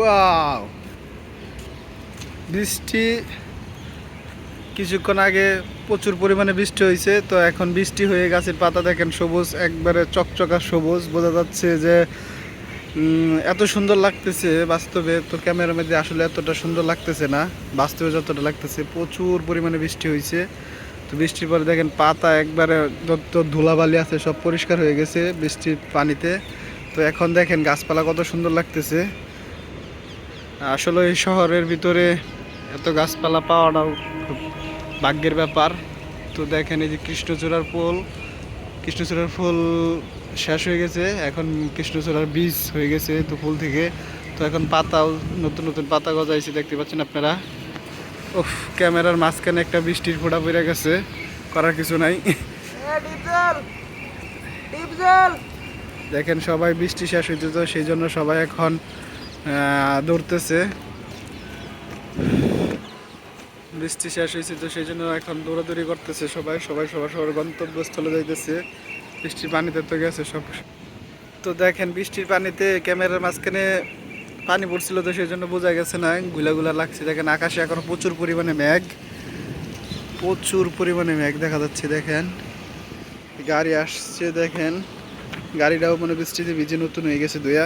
Wow বৃষ্টি, কিছুক্ষণ আগে প্রচুর পরিমাণে বৃষ্টি হয়েছে, তো এখন বৃষ্টি হয়ে গাছের পাতা দেখেন সবুজ, একবারে চকচকা সবুজ। বোঝা যাচ্ছে যে এত সুন্দর লাগতেছে বাস্তবে, তো ক্যামেরার মধ্যে আসলে এতটা সুন্দর লাগতেছে না। বাস্তবে যতটা লাগতেছে, প্রচুর পরিমাণে বৃষ্টি হয়েছে। তো বৃষ্টির পরে দেখেন পাতা একবারে যত ধুলাবালি আছে সব পরিষ্কার হয়ে গেছে বৃষ্টির পানিতে। তো এখন দেখেন গাছপালা কত সুন্দর লাগতেছে। আসলে এই শহরের ভিতরে এত গাছপালা পাওয়াটাও খুব ভাগ্যের ব্যাপার। তো দেখেন এই যে কৃষ্ণচূড়ার ফুল কৃষ্ণচূড়ার ফুল শেষ হয়ে গেছে এখন কৃষ্ণচূড়ার বীজ হয়ে গেছে তো ফুল থেকে। তো এখন পাতাও নতুন নতুন পাতা গজাইছে দেখতে পাচ্ছেন আপনারা। উফ ক্যামেরার মাঝখানে একটা বৃষ্টির ফোঁটা পড়ে গেছে করার কিছু নাই। দেখেন সবাই বৃষ্টি শেষ হইতে তো সেই জন্য সবাই এখন দৌড়তেছে। বৃষ্টি শেষ হয়েছে তো সেই জন্য এখন দৌড়াদৌড়ি করতেছে সবাই। সবাই সবার সবার গন্তব্যস্থলে যাইতেছে। বৃষ্টির পানিতে তো গেছে সব। তো দেখেন, বৃষ্টির পানিতে ক্যামেরার মাঝখানে পানি পড়ছিল তো সেই জন্য বোঝা গেছে না। গুলা গুলা লাগছে। দেখেন, আকাশে এখন প্রচুর পরিমাণে মেঘ। প্রচুর পরিমাণে মেঘ দেখা যাচ্ছে, দেখেন। গাড়ি আসছে, দেখেন। গাড়িটাও মানে বৃষ্টিতে ভিজে নতুন হয়ে গেছে দুয়া